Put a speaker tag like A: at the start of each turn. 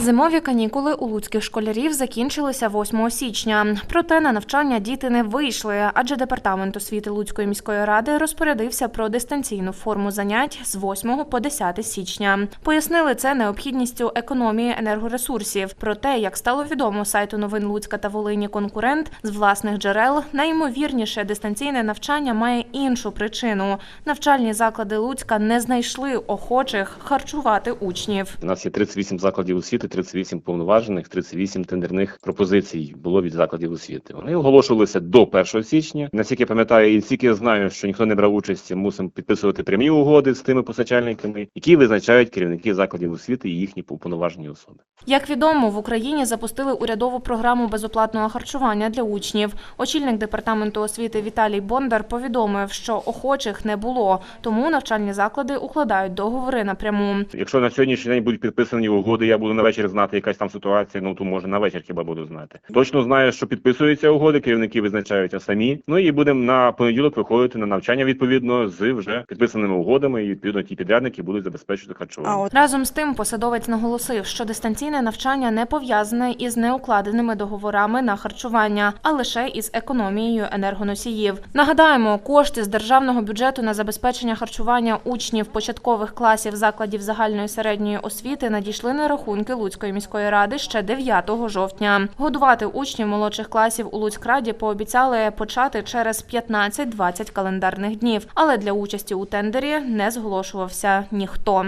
A: Зимові канікули у луцьких школярів закінчилися 8 січня. Проте на навчання діти не вийшли, адже департамент освіти Луцької міської ради розпорядився про дистанційну форму занять з 8 по 10 січня. Пояснили це необхідністю економії енергоресурсів. Проте, як стало відомо сайту новин Луцька та Волині конкурент з власних джерел, найімовірніше дистанційне навчання має іншу причину. Навчальні заклади Луцька не знайшли охочих харчувати учнів.
B: У нас є 38 закладів освіти, 38 повноважених, 38 тендерних пропозицій було від закладів освіти. Вони оголошувалися до 1 січня. Наскільки я пам'ятаю, і тільки я знаю, що ніхто не брав участі, мусимо підписувати прямі угоди з тими постачальниками, які визначають керівники закладів освіти і їхні уповноважені особи.
A: Як відомо, в Україні запустили урядову програму безоплатного харчування для учнів. Очільник департаменту освіти Віталій Бондар повідомив, що охочих не було, тому навчальні заклади укладають договори напряму.
B: Якщо на сьогоднішній день будуть підписані угоди, я буду на вечір знати якась там ситуація. Ну то може на вечір хіба буду знати. Точно знаю, що підписуються угоди, керівники визначаються самі. Ну і будемо на понеділок виходити на навчання відповідно з вже підписаними угодами. І відповідно ті підрядники будуть забезпечувати харчування.
C: А от
A: Разом з тим, посадовець наголосив, що дистанційне навчання не пов'язане із неукладеними договорами на харчування, а лише із економією енергоносіїв. Нагадаємо, кошти з державного бюджету на забезпечення харчування учнів початкових класів закладів загальної середньої освіти надійшли на рахунки Луцької міської ради ще 9 жовтня. Годувати учнів молодших класів у Луцькраді пообіцяли почати через 15-20 календарних днів, але для участі у тендері не зголошувався ніхто.